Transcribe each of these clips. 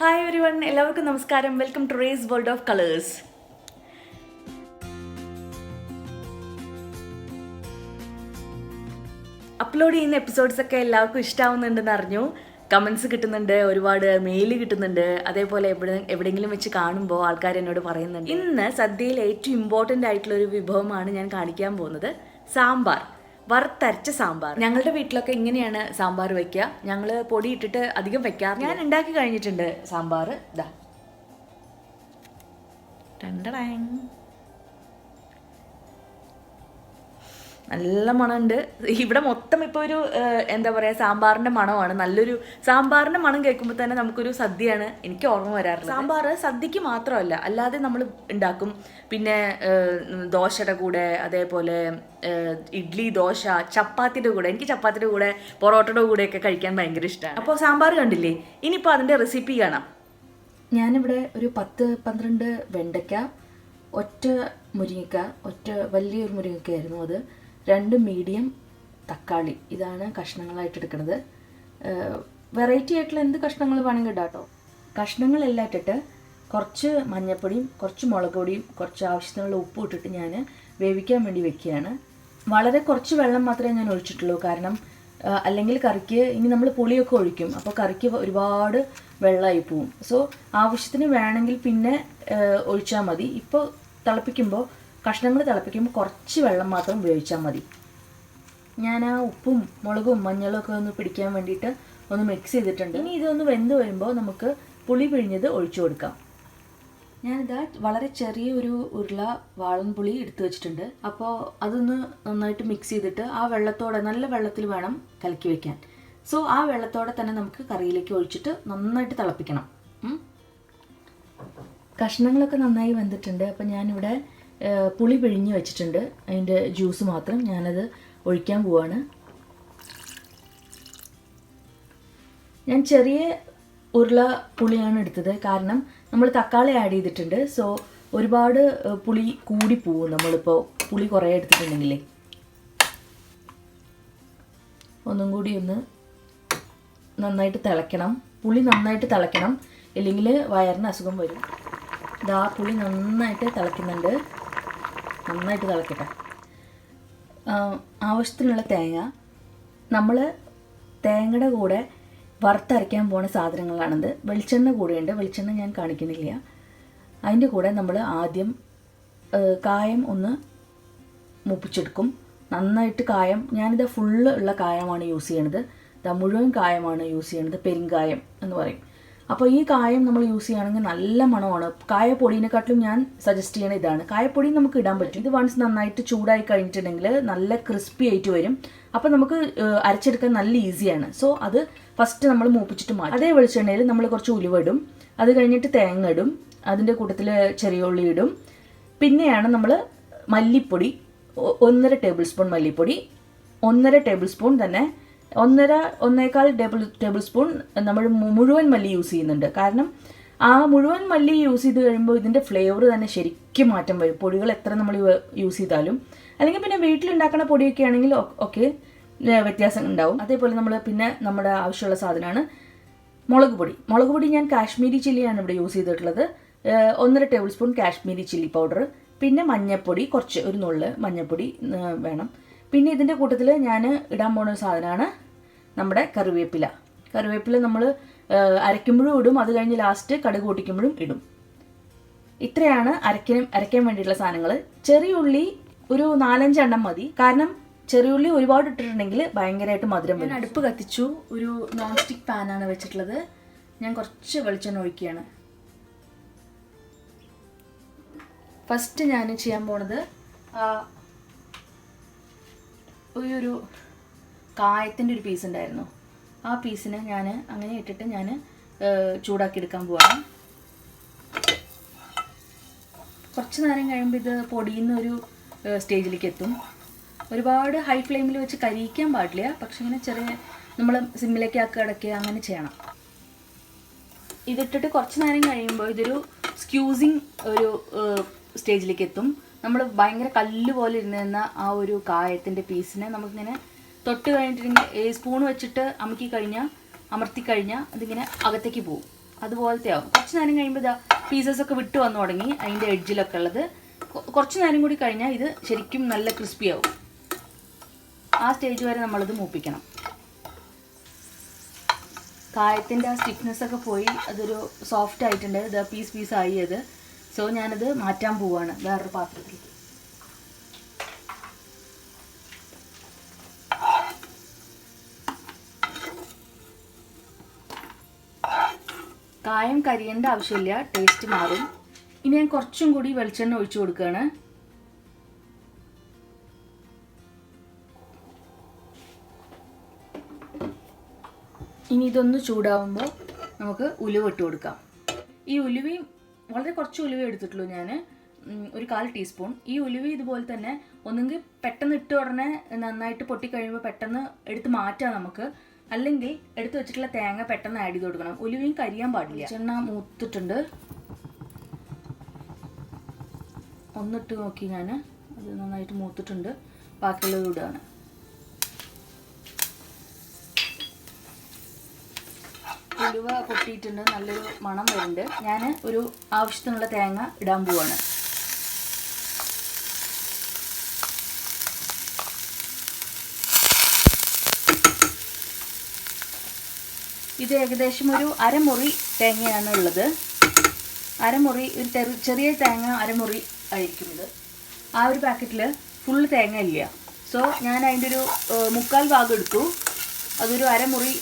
Hi every one എല്ലാവർക്കും നമസ്കാരം. Welcome to race world of colours upload ചെയ്യുന്ന episodes ഒക്കെ എല്ലാവർക്കും ഇഷ്ടാവുന്നുണ്ടെന്ന് അറിഞ്ഞു. കമൻസ് കിട്ടുന്നുണ്ട് ഒരുപാട് മെയിൽ കിട്ടുന്നുണ്ട്. അതേപോലെ എവിടെ എവിടെയെങ്കിലും വെച്ച് കാണുമ്പോൾ ആൾക്കാർ എന്നോട് പറയുന്നുണ്ട്. ഇന്ന് സദ്യയിൽ ഏറ്റവും ഇമ്പോർട്ടന്റ് ആയിട്ടുള്ള ഒരു വിഭവമാണ് ഞാൻ കാണിക്കാൻ പോകുന്നത് സാമ്പാർ. വറുത്തരച്ച സാമ്പാർ. ഞങ്ങളുടെ വീട്ടിലൊക്കെ ഇങ്ങനെയാണ് സാമ്പാർ വെക്കുക. ഞങ്ങൾ പൊടി ഇട്ടിട്ട് അധികം വെക്കാറ് ഞാൻ ഉണ്ടാക്കി കഴിഞ്ഞിട്ടുണ്ട് സാമ്പാർ. ഇതാ ടണ്ടടാങ്. നല്ല മണമുണ്ട്. ഇവിടെ മൊത്തം ഇപ്പോൾ ഒരു എന്താ പറയുക സാമ്പാറിന്റെ മണമാണ്. നല്ലൊരു സാമ്പാറിന്റെ മണം കേൾക്കുമ്പോൾ തന്നെ നമുക്കൊരു സദ്യയാണ് എനിക്ക് ഓർമ്മ വരാറുള്ളത്. സാമ്പാർ സദ്യക്ക് മാത്രമല്ല അല്ലാതെ നമ്മൾ ഉണ്ടാക്കും. പിന്നെ ദോശയുടെ കൂടെ അതേപോലെ ഇഡ്ലി ഇഡ്ഡലി ദോശ ചപ്പാത്തിയുടെ കൂടെ എനിക്ക് ചപ്പാത്തിയുടെ കൂടെ പൊറോട്ടയുടെ കൂടെയൊക്കെ കഴിക്കാൻ ഭയങ്കര ഇഷ്ടമാണ് അപ്പോൾ സാമ്പാർ കണ്ടില്ലേ? ഇനിയിപ്പോൾ അതിന്റെ റെസിപ്പി കാണാം. ഞാനിവിടെ ഒരു പത്ത് പന്ത്രണ്ട് വെണ്ടയ്ക്ക ഒറ്റ മുരിങ്ങക്ക ഒറ്റ വലിയൊരു മുരിങ്ങക്കയായിരുന്നു അത്. രണ്ട് മീഡിയം തക്കാളി. ഇതാണ് കഷ്ണങ്ങളായിട്ട് എടുക്കുന്നത്. വെറൈറ്റി ആയിട്ടുള്ള എന്ത് കഷ്ണങ്ങൾ വേണമെങ്കിൽ ഇടാം കേട്ടോ. കഷ്ണങ്ങളെല്ലാം ഇട്ടിട്ട് കുറച്ച് മഞ്ഞൾപ്പൊടിയും കുറച്ച് മുളക് പൊടിയും കുറച്ച് ആവശ്യത്തിനുള്ള ഉപ്പും ഇട്ടിട്ട് ഞാൻ വേവിക്കാൻ വേണ്ടി വെക്കുകയാണ്. വളരെ കുറച്ച് വെള്ളം മാത്രമേ ഞാൻ ഒഴിച്ചിട്ടുള്ളൂ. കാരണം അല്ലെങ്കിൽ കറിക്ക് ഇനി നമ്മൾ പുളിയൊക്കെ ഒഴിക്കും. അപ്പോൾ കറിക്ക് ഒരുപാട് വെള്ളമായി പോവും. സോ ആവശ്യത്തിന് വേണമെങ്കിൽ പിന്നെ ഒഴിച്ചാൽ മതി. ഇപ്പോൾ തിളപ്പിക്കുമ്പോൾ കഷ്ണങ്ങൾ തിളപ്പിക്കുമ്പോൾ കുറച്ച് വെള്ളം മാത്രം ഉപയോഗിച്ചാൽ മതി. ഞാൻ ആ ഉപ്പും മുളകും മഞ്ഞളും ഒക്കെ ഒന്ന് പിടിക്കാൻ വേണ്ടിയിട്ട് ഒന്ന് മിക്സ് ചെയ്തിട്ടുണ്ട്. ഇനി ഇതൊന്ന് വെന്ത് വരുമ്പോൾ നമുക്ക് പുളി പിഴിഞ്ഞത് ഒഴിച്ചു കൊടുക്കാം. ഞാനിതാ വളരെ ചെറിയ ഒരു ഉരുള വാളൻ പുളി എടുത്തു വെച്ചിട്ടുണ്ട്. അപ്പോൾ അതൊന്ന് നന്നായിട്ട് മിക്സ് ചെയ്തിട്ട് ആ വെള്ളത്തോടെ നല്ല വെള്ളത്തിൽ വേണം കലക്കി വെക്കാൻ. സോ ആ വെള്ളത്തോടെ തന്നെ നമുക്ക് കറിയിലേക്ക് ഒഴിച്ചിട്ട് നന്നായിട്ട് തിളപ്പിക്കണം. കഷ്ണങ്ങളൊക്കെ നന്നായി വെന്തിട്ടുണ്ട്. അപ്പോൾ ഞാനിവിടെ പുളി പിഴിഞ്ഞ് വെച്ചിട്ടുണ്ട്. അതിന്റെ ജ്യൂസ് മാത്രം ഞാനത് ഒഴിക്കാൻ പോവാണ്. ഞാൻ ചെറിയ ഉരുള പുളിയാണ് എടുത്തത്. കാരണം നമ്മൾ തക്കാളി ആഡ് ചെയ്തിട്ടുണ്ട്. സോ ഒരുപാട് പുളി കൂടി പോവും നമ്മളിപ്പോൾ പുളി കുറേ എടുത്തിട്ടുണ്ടെങ്കിലേ. ഒന്നും കൂടി ഒന്ന് നന്നായിട്ട് തിളയ്ക്കണം. പുളി നന്നായിട്ട് തിളയ്ക്കണം. ഇല്ലെങ്കിൽ വയറിന് അസുഖം വരും. ഇതാ പുളി നന്നായിട്ട് തിളയ്ക്കുന്നുണ്ട്. നന്നായിട്ട് തിളക്കട്ടെ. ആവശ്യത്തിനുള്ള തേങ്ങ. നമ്മൾ തേങ്ങയുടെ കൂടെ വറുത്തരയ്ക്കാൻ പോണ സാധനങ്ങളാണിത്. വെളിച്ചെണ്ണ കൂടെയുണ്ട്. വെളിച്ചെണ്ണ ഞാൻ കാണിക്കുന്നില്ല. അതിന്റെ കൂടെ നമ്മൾ ആദ്യം കായം ഒന്ന് മുപ്പിച്ചെടുക്കും. നന്നായിട്ട് കായം ഞാനിത് ഫുള്ള് ഉള്ള കായമാണ് യൂസ് ചെയ്യണത്. മുഴുവൻ കായമാണ് യൂസ് ചെയ്യണത്. പെരിങ്കായം എന്ന് പറയും. അപ്പോൾ ഈ കായം നമ്മൾ യൂസ് ചെയ്യുകയാണെങ്കിൽ നല്ല മണമാണ്. കായപ്പൊടിനെക്കാട്ടിലും ഞാൻ സജസ്റ്റ് ചെയ്യണ ഇതാണ്. കായപ്പൊടി നമുക്ക് ഇടാൻ പറ്റും. ഇത് വൺസ് നന്നായിട്ട് ചൂടായി കഴിഞ്ഞിട്ടുണ്ടെങ്കിൽ നല്ല ക്രിസ്പി ആയിട്ട് വരും. അപ്പോൾ നമുക്ക് അരച്ചെടുക്കാൻ നല്ല ഈസിയാണ് സോ അത് ഫസ്റ്റ് നമ്മൾ മൂപ്പിച്ചിട്ട് മാറ്റും. അതേ വെളിച്ചെണ്ണയിൽ നമ്മൾ കുറച്ച് ഉലുവ ഇടും അത് കഴിഞ്ഞിട്ട് തേങ്ങ ഇടും. അതിന്റെ കൂട്ടത്തിൽ ചെറിയ ഉള്ളി ഇടും. പിന്നെയാണ് നമ്മൾ മല്ലിപ്പൊടി ഒന്നര ടേബിൾ സ്പൂൺ മല്ലിപ്പൊടി ഒന്നര ടേബിൾ സ്പൂൺ തന്നെ ഒന്നര ഒന്നേക്കാൾ ടേബിൾ ടേബിൾ സ്പൂൺ നമ്മൾ മുഴുവൻ മല്ലി യൂസ് ചെയ്യുന്നുണ്ട്. കാരണം ആ മുഴുവൻ മല്ലി യൂസ് ചെയ്ത് കഴിയുമ്പോൾ ഇതിന്റെ ഫ്ലേവർ തന്നെ ശരിക്കും മാറ്റം വരും. പൊടികൾ എത്ര നമ്മൾ യൂസ് ചെയ്താലും. അല്ലെങ്കിൽ പിന്നെ വീട്ടിലുണ്ടാക്കുന്ന പൊടിയൊക്കെ ആണെങ്കിൽ ഒക്കെ വ്യത്യാസം ഉണ്ടാവും. അതേപോലെ നമ്മൾ പിന്നെ നമ്മുടെ ആവശ്യമുള്ള സാധനമാണ് മുളക് പൊടി. മുളക് പൊടി ഞാൻ കാശ്മീരി ചില്ലിയാണ് ഇവിടെ യൂസ് ചെയ്തിട്ടുള്ളത്. ഒന്നര tablespoon Kashmiri chilli powder. പിന്നെ മഞ്ഞൾപ്പൊടി കുറച്ച് ഒരു നുള്ള് മഞ്ഞൾപ്പൊടി വേണം. പിന്നെ ഇതിന്റെ കൂട്ടത്തിൽ ഞാൻ ഇടാൻ പോകുന്ന ഒരു സാധനമാണ് നമ്മുടെ കറിവേപ്പില. കറിവേപ്പില നമ്മൾ അരയ്ക്കുമ്പോഴും ഇടും. അത് കഴിഞ്ഞ് ലാസ്റ്റ് കടുക് പൊട്ടിക്കുമ്പോഴും ഇടും. ഇത്രയാണ് അരയ്ക്കാൻ അരയ്ക്കാൻ വേണ്ടിയിട്ടുള്ള സാധനങ്ങൾ ചെറിയ ഉള്ളി ഒരു നാലഞ്ചെണ്ണം മതി. കാരണം ചെറിയ ഉള്ളി ഒരുപാട് ഇട്ടിട്ടുണ്ടെങ്കിൽ ഭയങ്കരമായിട്ട് മധുരം വരും. അടുപ്പ് കത്തിച്ചു. ഒരു നോൺ സ്റ്റിക്ക് പാനാണ് വെച്ചിട്ടുള്ളത്. ഞാൻ കുറച്ച് വെളിച്ചെണ്ണ ഒഴിക്കുകയാണ്. ഫസ്റ്റ് ഞാൻ ചെയ്യാൻ പോണത് ഈ ഒരു കായത്തിന്റെ ഒരു പീസ് ഉണ്ടായിരുന്നു. ആ പീസിനെ ഞാൻ അങ്ങനെ ഇട്ടിട്ട് ഞാൻ ചൂടാക്കി എടുക്കാൻ പോവാണ്. കുറച്ച് നേരം കഴിയുമ്പോൾ ഇത് പൊടിയുന്ന ഒരു സ്റ്റേജിലേക്ക് എത്തും. ഒരുപാട് ഹൈ ഫ്ലെയിമിൽ വെച്ച് കരിയിക്കാൻ പാടില്ല. പക്ഷെ ഇങ്ങനെ ചെറിയ നമ്മൾ സിമ്മിലേക്ക് ആക്കി അടക്കുക അങ്ങനെ ചെയ്യണം. ഇതിട്ടിട്ട് കുറച്ച് നേരം കഴിയുമ്പോൾ ഇതൊരു സ്ക്യൂസിങ് ഒരു സ്റ്റേജിലേക്ക് എത്തും. നമ്മൾ ഭയങ്കര കല്ല് പോലെ ഇരുന്ന് തന്ന ആ ഒരു കായത്തിന്റെ പീസിനെ നമുക്കിങ്ങനെ തൊട്ട് കഴിഞ്ഞിട്ടുണ്ടെങ്കിൽ സ്പൂൺ വെച്ചിട്ട് അമുക്കി കഴിഞ്ഞാൽ അമർത്തി കഴിഞ്ഞാൽ അതിങ്ങനെ അകത്തേക്ക് പോകും അതുപോലത്തെ ആവും. കുറച്ച് നേരം കഴിയുമ്പോൾ ഇതാ പീസസ് ഒക്കെ വിട്ട് വന്നു തുടങ്ങി. അതിന്റെ എഡ്ജിലൊക്കെ ഉള്ളത്. കുറച്ച് നേരം കൂടി കഴിഞ്ഞാൽ ഇത് ശരിക്കും നല്ല ക്രിസ്പി ആവും. ആ സ്റ്റേജ് വരെ നമ്മളിത് മൂപ്പിക്കണം. കായത്തിന്റെ ആ സ്റ്റിഫ്നെസ് ഒക്കെ പോയി അതൊരു സോഫ്റ്റ് ആയിട്ടുണ്ട്. ഇത് പീസ് പീസ് ആയി അത്. സോ ഞാനത് മാറ്റാൻ പോവാണ്. വേറൊരു പാത്രത്തിൽ കായം കരിയേണ്ട ആവശ്യമില്ല. ടേസ്റ്റ് മാറും. ഇനി ഞാൻ കുറച്ചും കൂടി വെളിച്ചെണ്ണ ഒഴിച്ചു കൊടുക്കുകയാണ്. ഇനി ഇതൊന്ന് ചൂടാവുമ്പോൾ നമുക്ക് ഉലുവ ഇട്ട് കൊടുക്കാം. ഈ ഉലുവയും വളരെ കുറച്ച് ഉലുവ എടുത്തിട്ടുള്ളൂ ഞാൻ ഒരു കാൽ ടീസ്പൂൺ. ഈ ഉലുവ ഇതുപോലെ തന്നെ ഒന്നുകിൽ പെട്ടെന്ന് ഇട്ട് ഉടനെ നന്നായിട്ട് പൊട്ടിക്കഴിയുമ്പോൾ പെട്ടെന്ന് എടുത്ത് മാറ്റാം നമുക്ക്. അല്ലെങ്കിൽ എടുത്തു വെച്ചിട്ടുള്ള തേങ്ങ പെട്ടെന്ന് ആഡ് ചെയ്ത് കൊടുക്കണം. ഉലുവയും കരിയാൻ പാടില്ല. ചെണ്ണ മൂത്തിട്ടുണ്ട്. ഒന്നിട്ട് നോക്കി ഞാൻ അത് നന്നായിട്ട് മൂത്തിട്ടുണ്ട്. ബാക്കിയുള്ളത് ഇടുകയാണ്. ഉലുവ പൊട്ടിയിട്ടുണ്ട് നല്ലൊരു മണം വരുന്നുണ്ട്. ഞാൻ ഒരു ആവശ്യത്തിനുള്ള തേങ്ങ ഇടാൻ പോവാണ്. ഇത് ഏകദേശം ഒരു അരമുറി തേങ്ങയാണ് ഉള്ളത്. അരമുറി ഒരു ചെറിയ തേങ്ങ അരമുറി ആയിരിക്കും ഇത്. ആ ഒരു പാക്കറ്റിൽ ഫുൾ തേങ്ങ ഇല്ല. സോ ഞാൻ അതിന്റെ ഒരു മുക്കാൽ ഭാഗം എടുത്തു. അതൊരു അരമുറി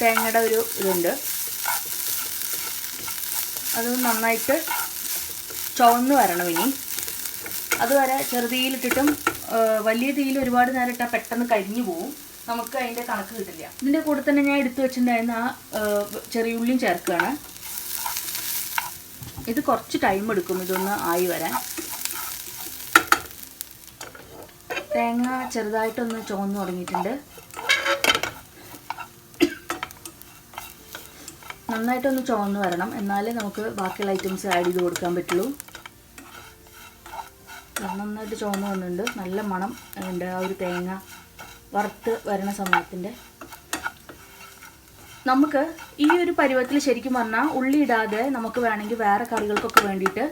തേങ്ങയുടെ ഒരു ഇതുണ്ട്. അത് നന്നായിട്ട് ചുവന്ന് വരണം ഇനി. അതുവരെ ചെറുതീയിലിട്ടിട്ടും വലിയ തീയിൽ ഒരുപാട് നേരം ഇട്ടാൽ പെട്ടെന്ന് കരിഞ്ഞു പോവും. നമുക്ക് അതിന്റെ കണക്ക് കിട്ടില്ല. ഇതിന്റെ കൂടെ തന്നെ ഞാൻ എടുത്തു വെച്ചിട്ടുണ്ടായിരുന്ന ആ ചെറിയ ഉള്ളിയും ചേർക്കുകയാണ്. ഇത് കുറച്ച് ടൈം എടുക്കും ഇതൊന്ന് ആയി വരാൻ. തേങ്ങ ചെറുതായിട്ടൊന്ന് ചുവന്ന് തുടങ്ങിയിട്ടുണ്ട്. നന്നായിട്ടൊന്ന് ചുവന്ന് വരണം. എന്നാലേ നമുക്ക് ബാക്കിയുള്ള ഐറ്റംസ് ആഡ് ചെയ്ത് കൊടുക്കാൻ പറ്റുള്ളൂ. നന്നായിട്ട് ചുവന്ന് വന്നിട്ടുണ്ട്. നല്ല മണം ഉണ്ട് ആ ഒരു തേങ്ങ വറുത്ത് വരണ സമയത്തിന്റെ. നമുക്ക് ഈ ഒരു പരുവത്തിൽ ശരിക്കും പറഞ്ഞാൽ ഉള്ളി ഇടാതെ നമുക്ക് വേണമെങ്കിൽ വേറെ കറികൾക്കൊക്കെ വേണ്ടിയിട്ട്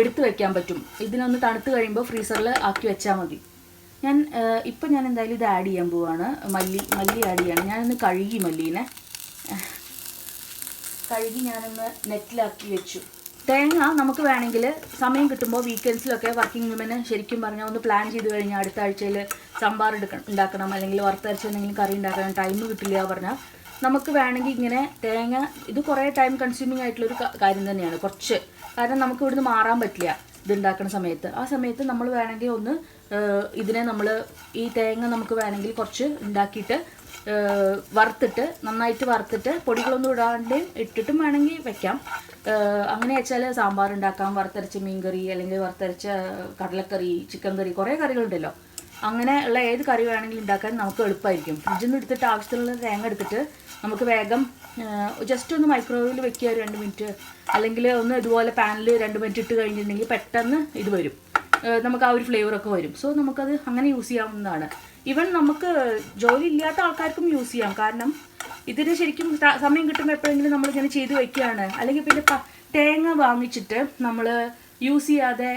എടുത്തു വെക്കാൻ പറ്റും. ഇതിനൊന്ന് തണുത്ത് കഴിയുമ്പോൾ ഫ്രീസറിൽ ആക്കി വെച്ചാൽ മതി. ഞാൻ ഇപ്പം ഞാൻ എന്തായാലും ഇത് ആഡ് ചെയ്യാൻ പോവാണ്. മല്ലി മല്ലി ആഡ് ചെയ്യാണ്. ഞാനൊന്ന് കഴുകി മല്ലീനെ. കഴുകി ഞാനൊന്ന് നെറ്റിലാക്കി വെച്ചു. തേങ്ങ നമുക്ക് വേണമെങ്കിൽ സമയം കിട്ടുമ്പോൾ വീക്കെൻഡ്സിലൊക്കെ വർക്കിംഗ് വുമന് ശരിക്കും പറഞ്ഞാൽ ഒന്ന് പ്ലാൻ ചെയ്ത് കഴിഞ്ഞാൽ അടുത്ത ആഴ്ചയിൽ സാമ്പാർ എടുക്കണം ഉണ്ടാക്കണം അല്ലെങ്കിൽ വറുത്തരച്ച് എന്തെങ്കിലും കറി ഉണ്ടാക്കണം ടൈം കിട്ടില്ല പറഞ്ഞാൽ നമുക്ക് വേണമെങ്കിൽ ഇങ്ങനെ തേങ്ങ ഇത് കുറേ ടൈം കൺസ്യൂമിങ് ആയിട്ടുള്ളൊരു കാര്യം തന്നെയാണ് കുറച്ച്. കാരണം നമുക്ക് ഇവിടുന്ന് മാറാൻ പറ്റില്ല ഇത് ഉണ്ടാക്കുന്ന സമയത്ത്. ആ സമയത്ത് നമ്മൾ വേണമെങ്കിൽ ഒന്ന് ഇതിനെ നമ്മൾ ഈ തേങ്ങ നമുക്ക് വേണമെങ്കിൽ കുറച്ച് ഉണ്ടാക്കിയിട്ട് വറുത്തിട്ട് നന്നായിട്ട് വറുത്തിട്ട് പൊടികളൊന്നും ഇടാണ്ടെയും ഇട്ടിട്ടും വേണമെങ്കിൽ വെക്കാം. അങ്ങനെ വെച്ചാൽ സാമ്പാർ ഉണ്ടാക്കാം വറുത്തരച്ച മീൻകറി അല്ലെങ്കിൽ വറുത്തരച്ച കടലക്കറി ചിക്കൻ കറി കുറേ കറികളുണ്ടല്ലോ. അങ്ങനെ ഉള്ള ഏത് കറി വേണമെങ്കിലും ഉണ്ടാക്കാൻ നമുക്ക് എളുപ്പമായിരിക്കും. ഫ്രിഡ്ജിൽ നിന്ന് എടുത്തിട്ട് ആവശ്യത്തിലുള്ള തേങ്ങ എടുത്തിട്ട് നമുക്ക് വേഗം ജസ്റ്റ് ഒന്ന് മൈക്രോവേവിൽ വെക്കുക രണ്ട് മിനിറ്റ്. അല്ലെങ്കിൽ ഒന്ന് ഇതുപോലെ പാനിൽ രണ്ട് മിനിറ്റ് ഇട്ട് കഴിഞ്ഞിട്ടുണ്ടെങ്കിൽ പെട്ടെന്ന് ഇത് വരും. നമുക്ക് ആ ഒരു ഫ്ലേവറൊക്കെ വരും. സോ നമുക്കത് അങ്ങനെ യൂസ് ചെയ്യാവുന്നതാണ്. ഈവൻ നമുക്ക് ജോലി ഇല്ലാത്ത ആൾക്കാർക്കും യൂസ് ചെയ്യാം. കാരണം ഇതിന് ശരിക്കും സമയം കിട്ടുമ്പോൾ എപ്പോഴെങ്കിലും നമ്മൾ ഇങ്ങനെ ചെയ്ത് വെക്കുകയാണ്. അല്ലെങ്കിൽ പിന്നെ തേങ്ങ വാങ്ങിച്ചിട്ട് നമ്മൾ യൂസ് ചെയ്യാതെ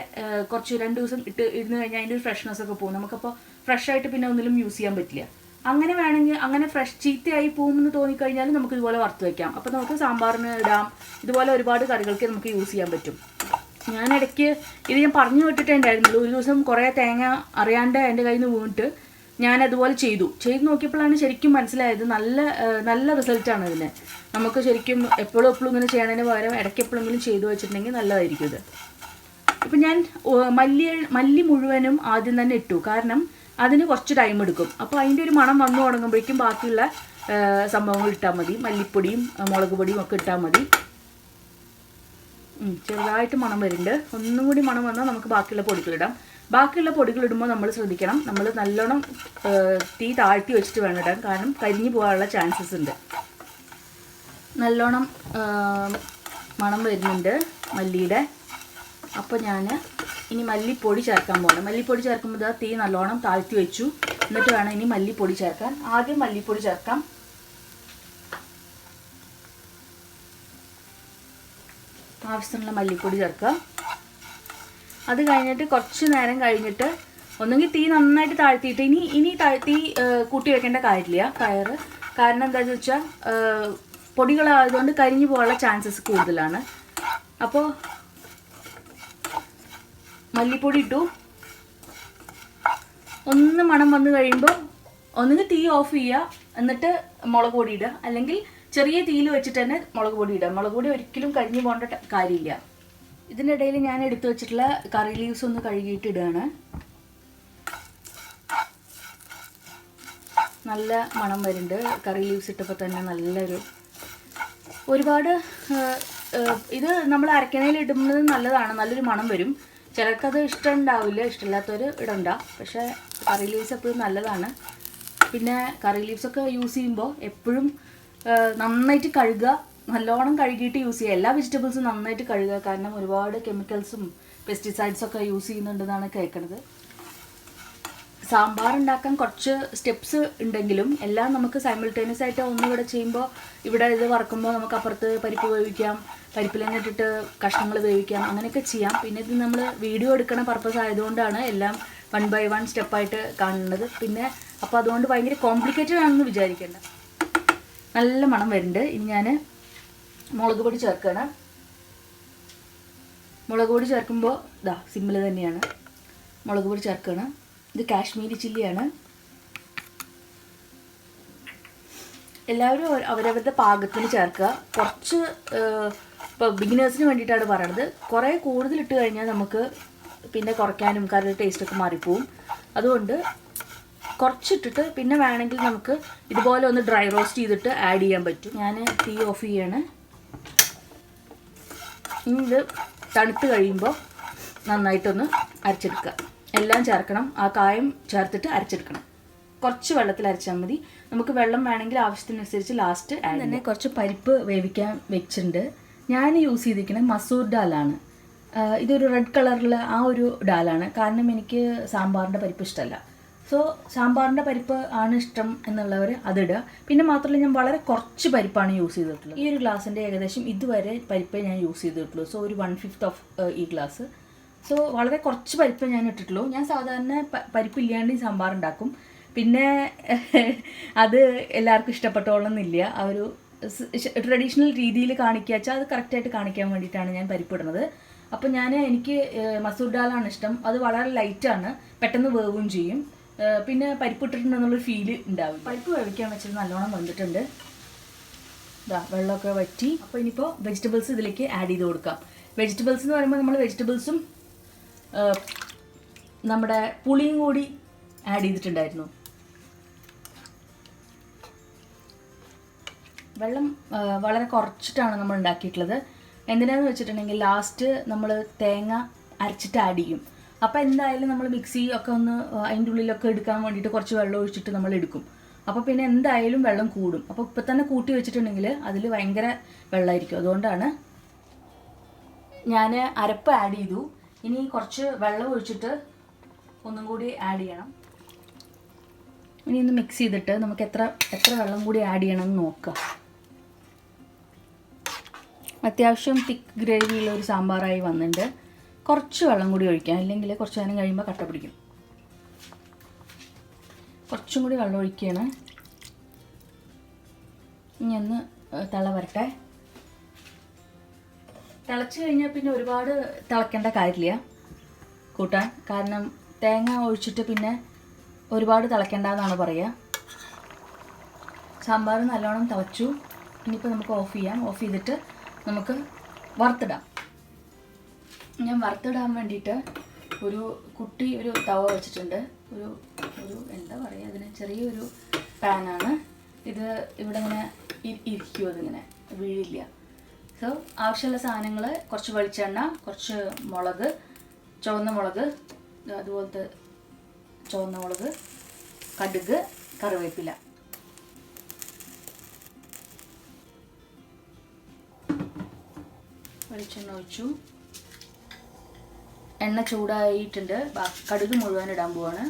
കുറച്ച് രണ്ട് ദിവസം ഇട്ട് ഇരുന്ന് കഴിഞ്ഞാൽ അതിന്റെ ഫ്രഷ്നെസ് ഒക്കെ പോകും. നമുക്കപ്പോൾ ഫ്രഷ് ആയിട്ട് പിന്നെ ഒന്നിലും യൂസ് ചെയ്യാൻ പറ്റില്ല. അങ്ങനെ വേണമെങ്കിൽ അങ്ങനെ ഫ്രഷ് ചീത്തയായി പോകുമെന്ന് തോന്നിക്കഴിഞ്ഞാൽ നമുക്ക് ഇതുപോലെ വറുത്ത് വയ്ക്കാം അപ്പോൾ നമുക്ക് സാമ്പാറിന് ഇടാം. ഇതുപോലെ ഒരുപാട് കറികൾക്ക് നമുക്ക് യൂസ് ചെയ്യാൻ പറ്റും. ഞാൻ ഇടയ്ക്ക് ഇത് ഞാൻ പറഞ്ഞു വിട്ടിട്ടേ ഉണ്ടായിരുന്നുള്ളൂ. ഒരു ദിവസം കുറേ തേങ്ങ അറിയാണ്ട് എന്റെ കയ്യിൽ നിന്ന് വീണിട്ട് ഞാൻ അതുപോലെ ചെയ്തു. ചെയ്ത് നോക്കിയപ്പോഴാണ് ശരിക്കും മനസ്സിലായത് നല്ല നല്ല റിസൾട്ടാണ് ഇതിന്. നമുക്ക് ശരിക്കും എപ്പോഴും എപ്പോഴും ഇങ്ങനെ ചെയ്യണതിന് പകരം ഇടയ്ക്ക് എപ്പോഴെങ്കിലും ചെയ്തു വെച്ചിട്ടുണ്ടെങ്കിൽ നല്ലതായിരിക്കും ഇത്. ഇപ്പം ഞാൻ മല്ലി മല്ലി മുഴുവനും ആദ്യം തന്നെ ഇട്ടു. കാരണം അതിന് കുറച്ച് ടൈം എടുക്കും. അപ്പോൾ അതിന്റെ ഒരു മണം വന്നു തുടങ്ങുമ്പോഴേക്കും ബാക്കിയുള്ള സംഭവങ്ങൾ ഇട്ടാൽ മതി. മല്ലിപ്പൊടിയും മുളക് പൊടിയും ഒക്കെ ഇട്ടാൽ മതി. ചെറുതായിട്ട് മണം വരുന്നുണ്ട്. ഒന്നും കൂടി മണം വന്നാൽ നമുക്ക് ബാക്കിയുള്ള പൊടികളിടാം ബാക്കിയുള്ള പൊടികൾ ഇടുമ്പോൾ നമ്മൾ ശ്രദ്ധിക്കണം. നമ്മൾ നല്ലോണം തീ താഴ്ത്തി വെച്ചിട്ട് വേണം ഇടാൻ. കാരണം കരിഞ്ഞു പോകാനുള്ള ചാൻസസ് ഉണ്ട്. നല്ലോണം മണം വരുന്നുണ്ട് മല്ലിയുടെ. അപ്പോൾ ഞാൻ ഇനി മല്ലിപ്പൊടി ചേർക്കാൻ പോകണം മല്ലിപ്പൊടി ചേർക്കുമ്പോൾ ഇതാ തീ നല്ലോണം താഴ്ത്തി വെച്ചു. എന്നിട്ട് വേണം ഇനി മല്ലിപ്പൊടി ചേർക്കാൻ. ആദ്യം മല്ലിപ്പൊടി ചേർക്കാം. ആവശ്യത്തിനുള്ള മല്ലിപ്പൊടി ചേർക്കുക അത് കഴിഞ്ഞിട്ട് കുറച്ച് നേരം കഴിഞ്ഞിട്ട് ഒന്നുകിൽ തീ നന്നായിട്ട് താഴ്ത്തിയിട്ട് ഇനി ഇനി താഴ്ത്തി കൂട്ടി വെക്കേണ്ട കാര്യമില്ല കയറ്. കാരണം എന്താണെന്ന് വെച്ചാൽ പൊടികളായതുകൊണ്ട് കരിഞ്ഞു പോകാനുള്ള ചാൻസസ് കൂടുതലാണ്. അപ്പോൾ മല്ലിപ്പൊടി ഇട്ടു. ഒന്ന് മണം വന്നു കഴിയുമ്പോൾ ഒന്നുകിൽ തീ ഓഫ് ചെയ്യുക എന്നിട്ട് മുളക് പൊടി ഇടുക അല്ലെങ്കിൽ ചെറിയ തീയിൽ വെച്ചിട്ട് തന്നെ മുളക് പൊടി ഇടുക മുളക് പൊടി ഒരിക്കലും കരിഞ്ഞു പോകേണ്ട കാര്യമില്ല. ഇതിന്റെ ഇടയിൽ ഞാൻ എടുത്തു വെച്ചിട്ടുള്ള കറി ലീവ്സ് ഒന്ന് കഴുകിയിട്ട് ഇടുകയാണ്. നല്ല മണം വരുന്നുണ്ട്. കറി ലീവ്സ് ഇട്ടപ്പോൾ തന്നെ നല്ലൊരു ഒരുപാട് ഇത് നമ്മൾ അരക്കണയിൽ ഇടുന്നത് നല്ലതാണ്. നല്ലൊരു മണം വരും. ചിലർക്കത് ഇഷ്ടം ഉണ്ടാവില്ല. ഇഷ്ടമില്ലാത്തവർ ഇടണ്ട. പക്ഷേ കറി ലീവ്സ് എപ്പോഴും നല്ലതാണ്. പിന്നെ കറി ലീവ്സൊക്കെ യൂസ് ചെയ്യുമ്പോൾ എപ്പോഴും നന്നായിട്ട് കഴുകുക. നല്ലോണം കഴുകിയിട്ട് യൂസ് ചെയ്യുക. എല്ലാ വെജിറ്റബിൾസും നന്നായിട്ട് കഴുകുക. കാരണം ഒരുപാട് കെമിക്കൽസും പെസ്റ്റിസൈഡ്സും ഒക്കെ യൂസ് ചെയ്യുന്നുണ്ടെന്നാണ് കേൾക്കുന്നത് സാമ്പാർ ഉണ്ടാക്കാൻ കുറച്ച് സ്റ്റെപ്സ് ഉണ്ടെങ്കിലും എല്ലാം നമുക്ക് സൈമിൾട്ടേനിയസ് ആയിട്ട് ഒന്നിവിടെ ചെയ്യുമ്പോൾ ഇവിടെ ഇത് വറക്കുമ്പോൾ നമുക്ക് അപ്പുറത്ത് പരിപ്പ് വേവിക്കാം പരിപ്പിലങ്ങ ഇട്ടിട്ട് കഷ്ണങ്ങൾ വേവിക്കാം അങ്ങനെയൊക്കെ ചെയ്യാം. പിന്നെ ഇത് നമ്മൾ വീഡിയോ എടുക്കണ പർപ്പസ് ആയതുകൊണ്ടാണ് എല്ലാം വൺ ബൈ വൺ സ്റ്റെപ്പായിട്ട് കാണുന്നത്. പിന്നെ അപ്പോൾ അതുകൊണ്ട് ഭയങ്കര കോംപ്ലിക്കേറ്റഡ് ആണെന്ന് വിചാരിക്കേണ്ട. നല്ല മണം വരുന്നുണ്ട്. ഇനി ഞാൻ മുളക് പൊടി ചേർക്കുകയാണ് മുളക് പൊടി ചേർക്കുമ്പോൾ ഇതാ സിമ്പിൾ തന്നെയാണ്. മുളക് പൊടി ചേർക്കുകയാണ് ഇത് കാശ്മീരി ചില്ലിയാണ്. എല്ലാവരും അവ- അവരവരുടെ പാകത്തിന് ചേർക്കുക. കുറച്ച് ഇപ്പോൾ ബിഗിനേഴ്സിന് വേണ്ടിയിട്ടാണ് പറയണത്. കുറേ കൂടുതൽ ഇട്ട് കഴിഞ്ഞാൽ നമുക്ക് പിന്നെ കുറയ്ക്കാനും കറിയുടെ ടേസ്റ്റൊക്കെ മാറിപ്പോവും. അതുകൊണ്ട് കുറച്ചിട്ടിട്ട് പിന്നെ വേണമെങ്കിൽ നമുക്ക് ഇതുപോലെ ഒന്ന് ഡ്രൈ റോസ്റ്റ് ചെയ്തിട്ട് ആഡ് ചെയ്യാൻ പറ്റും. ഞാൻ തീ ഓഫ് ചെയ്യാണ്. ഇനി ഇത് തണുത്ത് കഴിയുമ്പോൾ നന്നായിട്ടൊന്ന് അരച്ചെടുക്കുക. എല്ലാം ചേർക്കണം. ആ കായം ചേർത്തിട്ട് അരച്ചെടുക്കണം. കുറച്ച് വെള്ളത്തിൽ അരച്ചാൽ മതി. നമുക്ക് വെള്ളം വേണമെങ്കിൽ ആവശ്യത്തിനനുസരിച്ച് ലാസ്റ്റ് തന്നെ കുറച്ച് പരിപ്പ് വേവിക്കാൻ വെച്ചിട്ടുണ്ട്. ഞാൻ യൂസ് ചെയ്തിരിക്കുന്നത് മസൂർ ഡാലാണ്. ഇതൊരു റെഡ് കളറിൽ ആ ഒരു ഡാലാണ്. കാരണം എനിക്ക് സാമ്പാറിന്റെ പരിപ്പ് ഇഷ്ടമല്ല സോ സാമ്പാറിന്റെ പരിപ്പ് ആണ് ഇഷ്ടം എന്നുള്ളവർ അതിടുക പിന്നെ മാത്രമല്ല ഞാൻ വളരെ കുറച്ച് പരിപ്പാണ് യൂസ് ചെയ്തിട്ടുള്ളത്. ഈ ഒരു ഗ്ലാസിന്റെ ഏകദേശം ഇതുവരെ പരിപ്പേ ഞാൻ യൂസ് ചെയ്തിട്ടുള്ളൂ. സോ ഒരു വൺ ഫിഫ്ത്ത് ഓഫ് ഈ ഗ്ലാസ്. സോ വളരെ കുറച്ച് പരിപ്പ് ഞാൻ ഇട്ടിട്ടുള്ളൂ. ഞാൻ സാധാരണ പരിപ്പ് ഇല്ലാണ്ട് സാമ്പാർ ഉണ്ടാക്കും. പിന്നെ അത് എല്ലാവർക്കും ഇഷ്ടപ്പെട്ടോളന്നില്ല ആ ഒരു ട്രഡീഷണൽ രീതിയിൽ കാണിക്കുക വെച്ചാൽ അത് കറക്റ്റായിട്ട് കാണിക്കാൻ വേണ്ടിയിട്ടാണ് ഞാൻ പരിപ്പിടുന്നത് അപ്പോൾ ഞാൻ എനിക്ക് മസൂർ ദാലാണ് ഇഷ്ടം. അത് വളരെ ലൈറ്റാണ് പെട്ടെന്ന് വേവും ചെയ്യും. പിന്നെ പരിപ്പ് ഇട്ടിട്ടുണ്ടെന്നുള്ളൊരു ഫീൽ ഉണ്ടാവും പരിപ്പ് വേവിക്കാൻ വെച്ചിട്ട് നല്ലോണം വന്നിട്ടുണ്ട് ഇതാ വെള്ളമൊക്കെ വറ്റി. അപ്പോൾ ഇനിയിപ്പോൾ വെജിറ്റബിൾസ് ഇതിലേക്ക് ആഡ് ചെയ്ത് കൊടുക്കാം. വെജിറ്റബിൾസ് എന്ന് പറയുമ്പോൾ നമ്മൾ വെജിറ്റബിൾസും നമ്മുടെ പുളിയും കൂടി ആഡ് ചെയ്തിട്ടുണ്ടായിരുന്നു. വെള്ളം വളരെ കുറച്ചിട്ടാണ് നമ്മൾ ഉണ്ടാക്കിയിട്ടുള്ളത്. എന്തിനാന്ന് വെച്ചിട്ടുണ്ടെങ്കിൽ ലാസ്റ്റ് നമ്മൾ തേങ്ങ അരച്ചിട്ട് ആഡ് ചെയ്യും. അപ്പോൾ എന്തായാലും നമ്മൾ മിക്സി ഒക്കെ ഒന്ന് അതിന്റെ ഉള്ളിലൊക്കെ എടുക്കാൻ വേണ്ടിയിട്ട് കുറച്ച് വെള്ളം ഒഴിച്ചിട്ട് നമ്മൾ എടുക്കും. അപ്പോൾ പിന്നെ എന്തായാലും വെള്ളം കൂടും. അപ്പോൾ ഇപ്പം തന്നെ കൂട്ടി വെച്ചിട്ടുണ്ടെങ്കിൽ അതിൽ ഭയങ്കര വെള്ളമായിരിക്കും അതുകൊണ്ടാണ് ഞാൻ അരപ്പ് ആഡ് ചെയ്തു. ഇനി കുറച്ച് വെള്ളം ഒഴിച്ചിട്ട് ഒന്നും കൂടി ആഡ് ചെയ്യണം. ഇനി ഒന്ന് മിക്സ് ചെയ്തിട്ട് നമുക്ക് എത്ര എത്ര വെള്ളം കൂടി ആഡ് ചെയ്യണം എന്ന് നോക്കാം. അത്യാവശ്യം തിക്ക് ഗ്രേവിയുള്ള ഒരു സാമ്പാറായി വന്നിട്ടുണ്ട്. കുറച്ച് വെള്ളം കൂടി ഒഴിക്കാം. അല്ലെങ്കിൽ കുറച്ച് നേരം കഴിയുമ്പോൾ കട്ട പിടിക്കും. കുറച്ചും കൂടി വെള്ളം ഒഴിക്കുകയാണ്. ഇനി ഒന്ന് തള വരട്ടെ. തിളച്ച് കഴിഞ്ഞാൽ പിന്നെ ഒരുപാട് തിളക്കേണ്ട കാര്യമില്ല. കൂട്ടാൻ. കാരണം തേങ്ങ ഒഴിച്ചിട്ട് പിന്നെ ഒരുപാട് തിളക്കേണ്ടെന്നാണ് പറയുക. സാമ്പാർ നല്ലോണം തിളച്ചു. ഇനിയിപ്പോൾ നമുക്ക് ഓഫ് ചെയ്യാം. ഓഫ് ചെയ്തിട്ട് നമുക്ക് വറുത്തിടാം. ഞാൻ വറുത്തിടാൻ വേണ്ടിയിട്ട് ഒരു കുട്ടി ഒരു തവ വെച്ചിട്ടുണ്ട്. ഒരു ഒരു എന്താ പറയുക അതിന് ചെറിയൊരു പാനാണ് ഇത് ഇവിടെ ഇങ്ങനെ ഇരിക്കുമോ ഇരിക്കും അതിങ്ങനെ വീഴില്ല. സോ ആവശ്യമുള്ള സാധനങ്ങൾ കുറച്ച് വെളിച്ചെണ്ണ കുറച്ച് മുളക് ചുവന്ന മുളക് അതുപോലത്തെ ചുവന്ന മുളക് കടുക് കറിവേപ്പില. വെളിച്ചെണ്ണ ഒഴിച്ചു. എണ്ണ ചൂടായിട്ടുണ്ട്. കടുക് മുഴുവൻ ഇടാൻ പോവാണ്.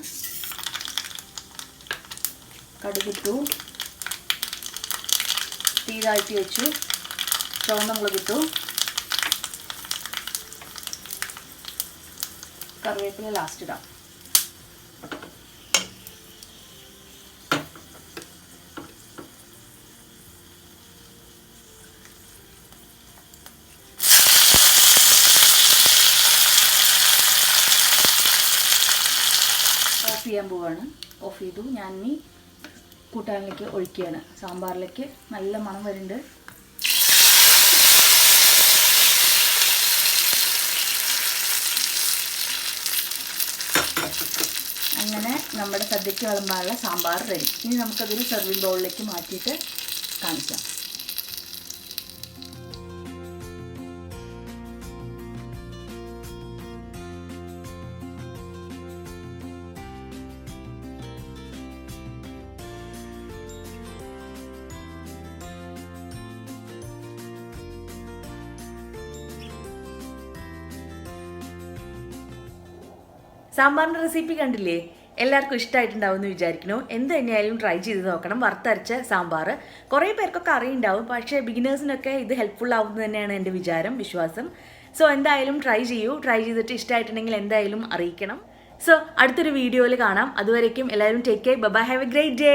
കടുകിട്ടു തീ താഴ്ത്തി വെച്ചു. ചുവന്ന മുളകിട്ടു കറിവേപ്പില ലാസ്റ്റ് ഇടാം. ചെയ്യാൻ ഓഫ് ചെയ്തു. ഞാൻ ഇനി കൂട്ടാനിലേക്ക് ഒഴിക്കുകയാണ്. സാമ്പാറിലേക്ക് നല്ല മണം വരുന്നുണ്ട്. അങ്ങനെ നമ്മുടെ സദ്യക്ക് വിളമ്പാനുള്ള സാമ്പാർ റെഡി ഇനി നമുക്കതൊരു സെർവിങ് ബൗളിലേക്ക് മാറ്റിയിട്ട് കാണിക്കാം. സാമ്പാറിന്റെ റെസിപ്പി കണ്ടില്ലേ? എല്ലാവർക്കും ഇഷ്ടമായിട്ടുണ്ടാവും എന്ന് വിചാരിക്കുന്നു. എന്ത് തന്നെയായാലും ട്രൈ ചെയ്ത് നോക്കണം. വറുത്തരച്ച സാമ്പാർ കുറേ പേർക്കൊക്കെ അറിയുണ്ടാവും. പക്ഷേ ബിഗിനേഴ്സിനൊക്കെ ഇത് ഹെൽപ്ഫുൾ ആവുമെന്ന് തന്നെയാണ് എന്റെ വിചാരം വിശ്വാസം. സോ എന്തായാലും ട്രൈ ചെയ്യൂ. ട്രൈ ചെയ്തിട്ട് ഇഷ്ടമായിട്ടുണ്ടെങ്കിൽ എന്തായാലും അറിയിക്കണം. സോ അടുത്തൊരു വീഡിയോയിൽ കാണാം. അതുവരേക്കും എല്ലാവരും take care bye have a great day